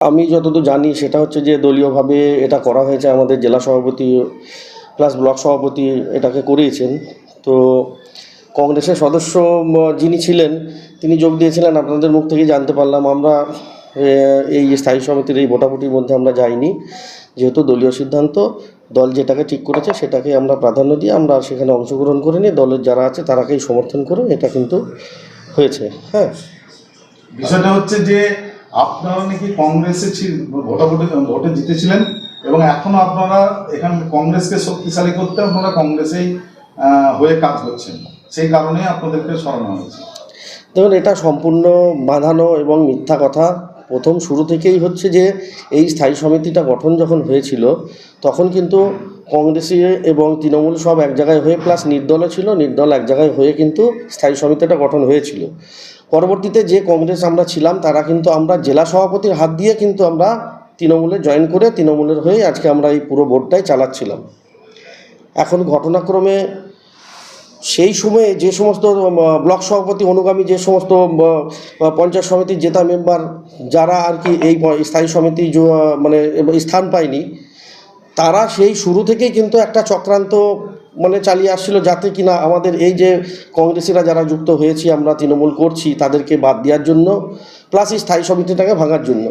আমি যতদূর জানি, সেটা হচ্ছে যে দলীয়ভাবে এটা করা হয়েছে আমাদের জেলা সভাপতি প্লাস ব্লক সভাপতি এটাকে করিয়েছেন। তো কংগ্রেসের সদস্য যিনি ছিলেন, তিনি যোগ দিয়েছিলেন। আপনাদের মুখ থেকে জানতে পারলাম আমরা এই স্থায়ী সমিতির এই ভোটাভুটির মধ্যে আমরা যাইনি। যেহেতু দলীয় সিদ্ধান্ত, দল যেটাকে ঠিক করেছে সেটাকে আমরা প্রাধান্য দিয়ে আমরা সেখানে অংশগ্রহণ করিনি দলের যারা আছে তারাকেই সমর্থন করে এটা কিন্তু হয়েছে। হ্যাঁ। বিষয়টা হচ্ছে যে আপনারা নাকি কংগ্রেসে ভোটাভুটি ভোটে জিতেছিলেন এবং এখনও আপনারা এখানে কংগ্রেসকে শক্তিশালী করতে আপনারা কংগ্রেসেই হয়ে কাজ করছেন। সেই কারণে আপনাদেরকে সরানো হয়েছে। দেখুন, এটা সম্পূর্ণ বাঁধানো এবং মিথ্যা কথা। প্রথম শুরু থেকেই হচ্ছে যে এই স্থায়ী সমিতিটা গঠন যখন হয়েছিল, তখন কিন্তু কংগ্রেসি এবং তৃণমূল সব এক জায়গায় হয়ে, প্লাস নির্দলও ছিল, নির্দল এক জায়গায় হয়ে কিন্তু স্থায়ী সমিতিটা গঠন হয়েছিল। পরবর্তীতে যে কংগ্রেস আমরা ছিলাম, তারা কিন্তু আমরা জেলা সভাপতির হাত দিয়ে কিন্তু আমরা তৃণমূলে জয়েন করে তৃণমূলের হয়ে আজকে আমরা এই পুরো বোর্ডটাই চালাচ্ছিলাম। এখন ঘটনাক্রমে সেই সময়ে যে সমস্ত ব্লক সভাপতি, অনুগামী যে সমস্ত পঞ্চায়েত সমিতির জেতা মেম্বার যারা আর কি এই স্থায়ী সমিতি মানে স্থান পায়নি তারা সেই শুরু থেকেই কিন্তু একটা চক্রান্ত মানে চালিয়ে আসছিল যাতে কিনা আমাদের এই যে কংগ্রেসিরা যারা যুক্ত হয়েছি আমরা তৃণমূল করছি তাদেরকে বাদ দেওয়ার জন্য প্লাস এই স্থায়ী সমিতিটাকে ভাঙার জন্য।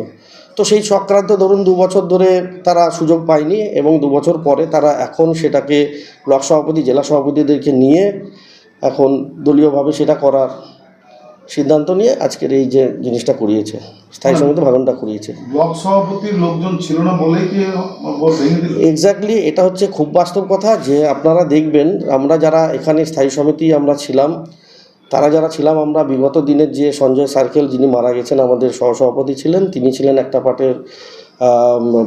তো সেই চক্রান্ত ধরুন দু বছর ধরে তারা সুযোগ পায়নি এবং দু বছর পরে তারা এখন সেটাকে ব্লক সভাপতি, জেলা সভাপতিদেরকে নিয়ে এখন দলীয়ভাবে সেটা করার সিদ্ধান্ত নিয়ে আজকের এই যে জিনিসটা করিয়েছে স্থায়ী সমিতি ভাঙনটা করিয়েছে। ব্লক সভাপতির লোকজন ছিল না বলেই কি এক্স্যাক্টলি এটা হচ্ছে খুব বাস্তব কথা যে আপনারা দেখবেন আমরা যারা এখানে স্থায়ী সমিতি আমরা ছিলাম তারা যারা ছিলাম আমরা বিগত দিনের যে সঞ্জয় সার্কেল যিনি মারা গেছেন আমাদের সহসভাপতি ছিলেন তিনি ছিলেন একটা পার্টের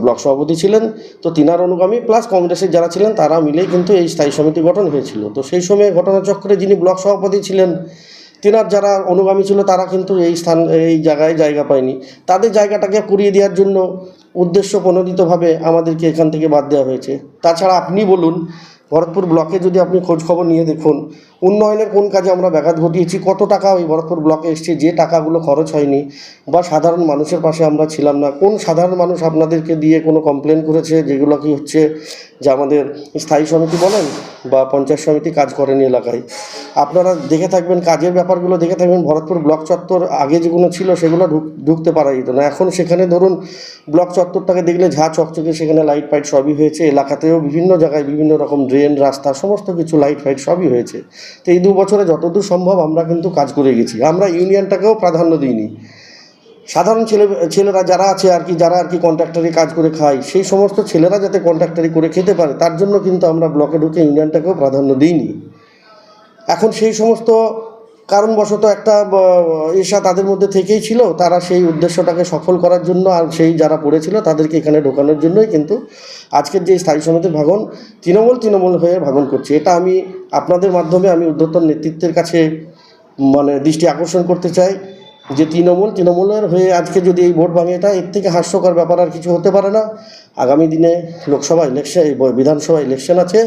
ব্লক সভাপতি ছিলেন তো তিনার অনুগামী প্লাস কংগ্রেসের যারা ছিলেন তারা মিলেই কিন্তু এই স্থায়ী সমিতি গঠন হয়েছিল। তো সেই সময় ঘটনাচক্রে যিনি ব্লক সভাপতি ছিলেন তিনার যারা অনুগামী ছিল তারা কিন্তু এই স্থান, এই জায়গায় জায়গা পায়নি। তাদের জায়গাটাকে কুড়িয়ে দেওয়ার জন্য উদ্দেশ্য প্রণোদিতভাবে আমাদেরকে এখান থেকে বাদ দেওয়া হয়েছে। তাছাড়া আপনি বলুন, ভরতপুর ব্লকে যদি আপনি খোঁজ খবর নিয়ে দেখুন, উন্নয়নের কোন কাজে আমরা ব্যাঘাত ঘটিয়েছি, কত টাকা ওই ভরতপুর ব্লকে এসছে, যে টাকাগুলো খরচ হয়নি, বা সাধারণ মানুষের পাশে আমরা ছিলাম না, কোন সাধারণ মানুষ আপনাদেরকে দিয়ে কোনো কমপ্লেন করেছে, যেগুলো কি হচ্ছে যে আমাদের স্থায়ী সমিতি বলেন বা পঞ্চায়েত সমিতি কাজ করেনি এলাকায়। আপনারা দেখে থাকবেন, কাজের ব্যাপারগুলো দেখে থাকবেন, ভরতপুর ব্লক চত্বর আগে যেগুলো ছিল সেগুলো ঢুক, ঢুকতে পারা যেত না এখন সেখানে ধরুন ব্লক চত্বরটাকে দেখলে ঝা চকচকে সেখানে লাইট ফাইট সবই হয়েছে। এলাকাতেও বিভিন্ন জায়গায় বিভিন্ন রকম ড্রেন রাস্তা, সমস্ত কিছু লাইট ফাইট সবই হয়েছে। তো এই দু বছরে যতদূর সম্ভব আমরা কিন্তু কাজ করে গেছি। আমরা ইউনিয়নটাকেও প্রাধান্য দিইনি। সাধারণ ছেলে, ছেলেরা যারা আছে আর কি, যারা আর কি কন্ট্রাক্টারি কাজ করে খায়, সেই সমস্ত ছেলেরা যাতে কন্ট্রাক্টারি করে খেতে পারে, তার জন্য কিন্তু আমরা ব্লকে ঢুকে ইউনিয়নটাকেও প্রাধান্য দিইনি। এখন সেই সমস্ত কারণবশত একটা ঈর্ষা তাদের মধ্যে থেকেই ছিল, তারা সেই উদ্দেশ্যটাকে সফল করার জন্য আর সেই যারা পড়েছিল, তাদেরকে এখানে ঢোকানোর জন্যই কিন্তু আজকের যে স্থায়ী সমিতির ভাগন, তৃণমূল তৃণমূল হয়ে ভাগন করছে। এটা আমি আপনাদের মাধ্যমে আমি উদ্ধর্তন নেতৃত্বের কাছে মানে দৃষ্টি আকর্ষণ করতে চাই। যে তৃণমূল, তৃণমূলের হয়ে আজকে যদি এই ভোট ভাঙে, এটা এর থেকে হাস্যকর ব্যাপার আর কিছু হতে পারে না। আগামী দিনে লোকসভা ইলেকশন বিধানসভা ইলেকশন আছে।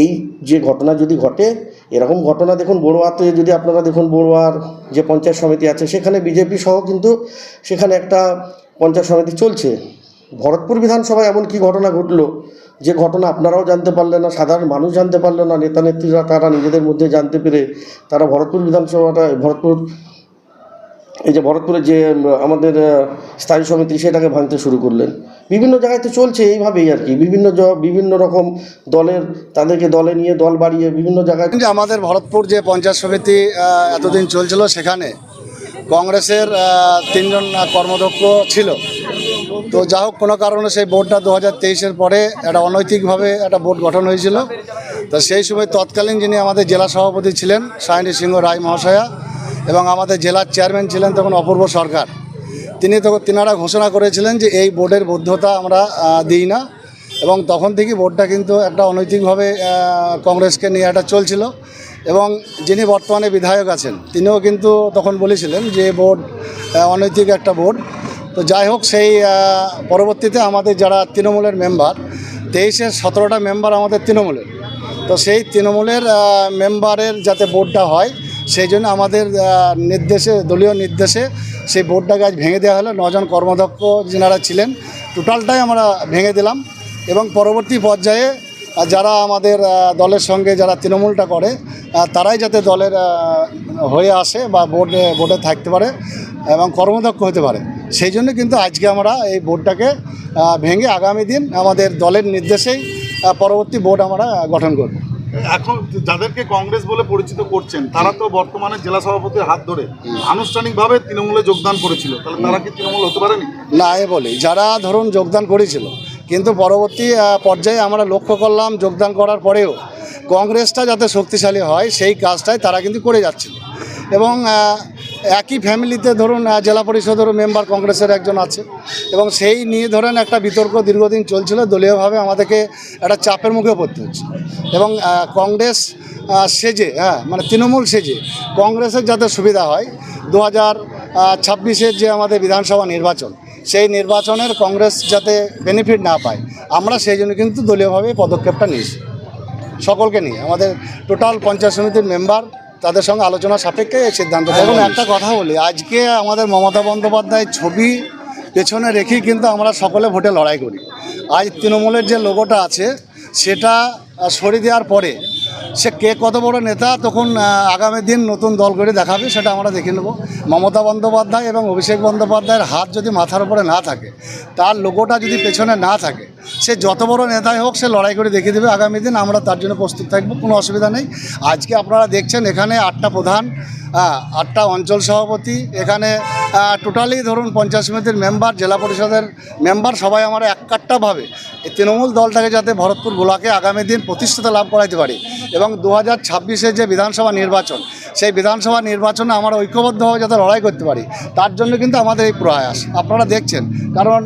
এই যে ঘটনা যদি ঘটে, এরকম ঘটনা দেখুন, বড়ুয়াতে যদি আপনারা দেখুন, বড়ুয়ার যে পঞ্চায়েত সমিতি আছে, সেখানে বিজেপি সহ কিন্তু সেখানে একটা পঞ্চায়েত সমিতি চলছে। ভরতপুর বিধানসভায় এমন কি ঘটনা ঘটলো? যে ঘটনা আপনারাও জানতে পারলেন না, সাধারণ মানুষ জানতে পারল না নেতা নেত্রীরা তারা নিজেদের মধ্যে জানতে পেরে তারা ভরতপুর বিধানসভাটা, ভরতপুর এই যে ভরতপুরে যে আমাদের স্থায়ী সমিতি, সেটাকে ভাঙতে শুরু করলেন। বিভিন্ন জায়গায় তো চলছে এইভাবেই আর কি। বিভিন্ন বিভিন্ন রকম দলের, তাদেরকে দলে নিয়ে দল বাড়িয়ে বিভিন্ন জায়গায় যে আমাদের ভরতপুর যে পঞ্চায়েত সমিতি এতদিন চলছিল সেখানে কংগ্রেসের তিনজন কর্মদক্ষ ছিল। তো যা হোক, কোনো কারণে সেই বোর্ডটা দু হাজার তেইশের পরে একটা অনৈতিকভাবে একটা বোর্ড গঠন হয়েছিল। তো সেই সময় তৎকালীন যিনি আমাদের জেলা সভাপতি ছিলেন, সায়নী সিংহ রায় মহাশয়া এবং আমাদের জেলার চেয়ারম্যান ছিলেন তখন অপূর্ব সরকার। তিনি তখন তিনারা ঘোষণা করেছিলেন যে এই বোর্ডের বৈধতা আমরা দিই না। এবং তখন থেকেই বোর্ডটা কিন্তু একটা অনৈতিকভাবে কংগ্রেসকে নিয়ে একটা চলছিল। এবং যিনি বর্তমানে বিধায়ক আছেন, তিনিও কিন্তু তখন বলেছিলেন যে বোর্ড অনৈতিক একটা বোর্ড। তো যাই হোক, সেই পরবর্তীতে আমাদের যারা তৃণমূলের মেম্বার তেইশের সতেরোটা মেম্বার আমাদের তৃণমূলের। তো সেই তৃণমূলের মেম্বারের যাতে বোর্ডটা হয় সেই জন্য আমাদের নির্দেশে, দলীয় নির্দেশে সেই বোর্ডটাকে আজ ভেঙে দেওয়া হলো। নজন কর্মদক্ষ যেনারা ছিলেন, টোটালটাই আমরা ভেঙে দিলাম এবং পরবর্তী পর্যায়ে যারা আমাদের দলের সঙ্গে যারা তৃণমূলটা করে তারাই যাতে দলের হয়ে আসে বা বোর্ডে বোর্ডে থাকতে পারে এবং কর্মদক্ষ হতে পারে। সেই জন্য কিন্তু আজকে আমরা এই বোর্ডটাকে ভেঙে আগামী দিন আমাদের দলের নির্দেশেই পরবর্তী বোর্ড আমরা গঠন করব। এখন যাদেরকে কংগ্রেস বলে পরিচিত করছেন, তারা তো বর্তমানে জেলা সভাপতির হাত ধরে আনুষ্ঠানিকভাবে তৃণমূলে যোগদান করেছিল। তাহলে তারা কি তৃণমূল হতে পারেনি? না, এ বলি, যারা ধরুন যোগদান করেছিল, কিন্তু পরবর্তী পর্যায়ে আমরা লক্ষ্য করলাম যোগদান করার পরেও কংগ্রেসটা যাতে শক্তিশালী হয়, সেই কাজটাই তারা কিন্তু করে যাচ্ছিল। এবং একই ফ্যামিলিতে ধরুন জেলা পরিষদেরও মেম্বার কংগ্রেসের একজন আছে এবং সেই নিয়ে ধরেন একটা বিতর্ক দীর্ঘদিন চলছিল, দলীয়ভাবে আমাদেরকে একটা চাপের মুখে পড়তে হচ্ছে। এবং কংগ্রেস সেজে হ্যাঁ মানে তৃণমূল সেজে, কংগ্রেসের যাতে সুবিধা হয় দু হাজার ছাব্বিশের যে আমাদের বিধানসভা নির্বাচন, সেই নির্বাচনের কংগ্রেস যাতে বেনিফিট না পায়, আমরা সেই জন্য কিন্তু দলীয়ভাবে পদক্ষেপটা নিয়েছি। সকলকে নিয়ে, আমাদের টোটাল পঞ্চায়েত সমিতির মেম্বার তাদের সঙ্গে আলোচনা সাপেক্ষে এই সিদ্ধান্ত এবং একটা কথা বলি আজকে আমাদের মমতা বন্দ্যোপাধ্যায়ের ছবি পেছনে রেখেই কিন্তু আমরা সকলে ভোটে লড়াই করি। আজ তৃণমূলের যে লোগোটা আছে সেটা সরিয়ে দেওয়ার পরে সে কে কত বড় নেতা তখন আগামী দিন নতুন দল করে দেখাবে সেটা আমরা দেখে নেব। মমতা বন্দ্যোপাধ্যায় এবং অভিষেক বন্দ্যোপাধ্যায়ের হাত যদি মাথার উপরে না থাকে তার লোগোটা যদি পেছনে না থাকে সে যত বড় নেতাই হোক সে লড়াই করে দেখিয়ে দেবে আগামী দিন। আমরা তার জন্য প্রস্তুত থাকব, কোনো অসুবিধা নেই। আজকে আপনারা দেখছেন এখানে আটটা প্রধান আটটা অঞ্চল সভাপতি, এখানে টোটালি ধরুন পঞ্চায়েত সমিতির মেম্বার, জেলা পরিষদের মেম্বার, সবাই আমরা এককাট্টাভাবে এই তৃণমূল দলটাকে যাতে ভরতপুর গোলাকে আগামী দিন প্রতিষ্ঠাতা লাভ করাইতে পারি। এবং দু হাজার যে বিধানসভা নির্বাচন সেই বিধানসভা নির্বাচনে আমরা ঐক্যবদ্ধভাবে যাতে লড়াই করতে পারি তার জন্য কিন্তু আমাদের এই প্রয়াস। আপনারা দেখছেন কারণ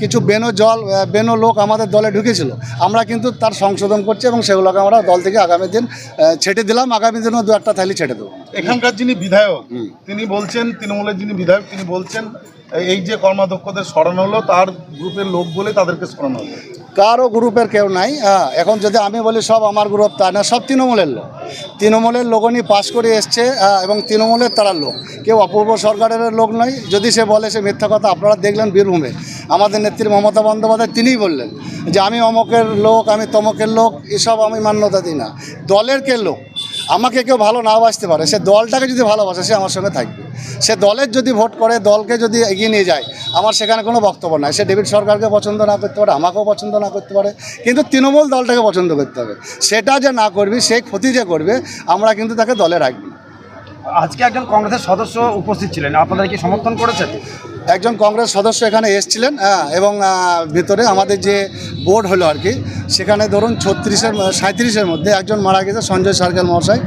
কিছু বেনো জল বেনো লোক আমাদের দলে ঢুকেছিল। আমরা কিন্তু তার সংশোধন করছি এবং সেগুলোকে আমরা দল থেকে আগামী দিন ছেটে দিলাম। আগামী দিনও দু একটা থালি ছেটে দেবো। এখানকার যিনি বিধায়ক তিনি বলছেন তৃণমূলের যিনি বিধায়ক তিনি বলছেন এই যে কর্মাধ্যক্ষদের সরানো হলো তার গ্রুপের লোক বলে তাদেরকে সরানো হলো। কারও গ্রুপের কেউ নাই হ্যাঁ এখন যদি আমি বলি সব আমার গ্রুপ তা না সব তৃণমূলের লোক। তৃণমূলের লোকনই পাশ করে এসছে হ্যাঁ, এবং তৃণমূলের তারা লোক। কেউ অপূর্ব সরকারের লোক নয় যদি সে বলে সে মিথ্যা কথা আপনারা দেখলেন বীরভূমে। আমাদের নেত্রী মমতা বন্দ্যোপাধ্যায় তিনিই বললেন যে আমি অমকের লোক আমি তমকের লোক এসব আমি মান্যতা দিই না। দলের কে লোক? আমাকে কেউ ভালো না বাসতে পারে, সে দলটাকে যদি ভালোবাসে, সে আমার সঙ্গে থাকবে। সে দলের যদি ভোট করে, দলকে যদি এগিয়ে নিয়ে যায়, আমার সেখানে কোনো বক্তব্য নাই। সে ডেভিড সরকারকে পছন্দ না করতে পারে, আমাকেও পছন্দ না করতে পারে, কিন্তু তৃণমূল দলটাকে পছন্দ করতে হবে। সেটা যে না করবি সেই ক্ষতি যে করবে, আমরা কিন্তু তাকে দলে রাখবি। আজকে একজন কংগ্রেসের সদস্য উপস্থিত ছিলেন, আপনাদের কি সমর্থন করেছেন? একজন কংগ্রেস সদস্য এখানে এসেছিলেন হ্যাঁ, এবং ভিতরে আমাদের যে বোর্ড হলো আর কি সেখানে ধরুন ছত্রিশের সাঁত্রিশের মধ্যে একজন মারা গেছে সঞ্জয় সার্কেল মহাশয়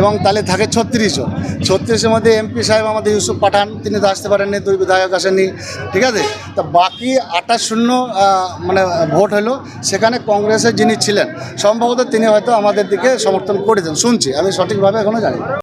এবং তাহলে থাকে ছত্রিশ জন। ছত্রিশের মধ্যে এমপি সাহেব আমাদের ইউসুফ পাঠান তিনি তো আসতে পারেননি দুই বিধায়ক আসেননি ঠিক আছে? তা বাকি আঠাশ শূন্য মানে ভোট হলো সেখানে কংগ্রেসের যিনি ছিলেন সম্ভবত তিনি হয়তো আমাদের দিকে সমর্থন করেছেন। শুনছি আমি সঠিকভাবে এখনও জানি।